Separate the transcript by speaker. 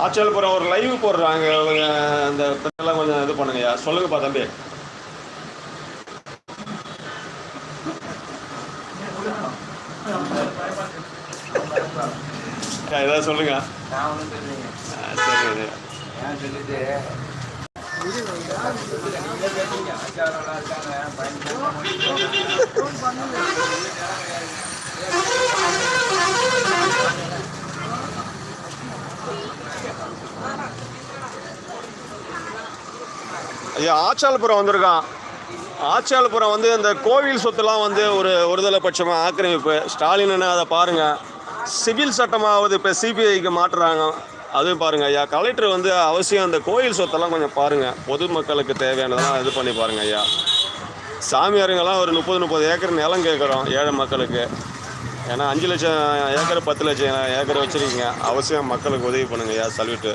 Speaker 1: ஆச்சல்புரம் ஒரு லைவ் போடுறாங்க. அந்த பிரச்சனைலாம் கொஞ்சம் இது பண்ணுங்கய்யா சொல்லுங்கப்பா தம்பி. ஏதாவது சொல்லுங்க. சரி
Speaker 2: சொல்லிட்டு
Speaker 1: ஆச்சாலபுரம் வந்திருக்கான். ஆச்சாலபுரம் வந்து இந்த கோவில் சொத்துலாம் வந்து ஒரு ஒருதலை பட்சமாக ஆக்கிரமிப்பு. ஸ்டாலின் அதை பாருங்கள் சிவில் சட்டமாவது இப்போ சிபிஐக்கு மாற்றுறாங்க. அதுவும் பாருங்கள் ஐயா. கலெக்டர் வந்து அவசியம் அந்த கோயில் சொத்தெல்லாம் கொஞ்சம் பாருங்கள் பொதுமக்களுக்கு தேவையானதெல்லாம் இது பண்ணி பாருங்கள் ஐயா. சாமியாருங்கெல்லாம் ஒரு முப்பது முப்பது ஏக்கர் நிலம் கேட்குறோம் ஏழை மக்களுக்கு. ஏன்னா அஞ்சு லட்சம் ஏக்கர் பத்து லட்சம் ஏக்கர் வச்சுருக்கீங்க. அவசியம் மக்களுக்கு உதவி பண்ணுங்க ஐயா. சல்யூட்டு.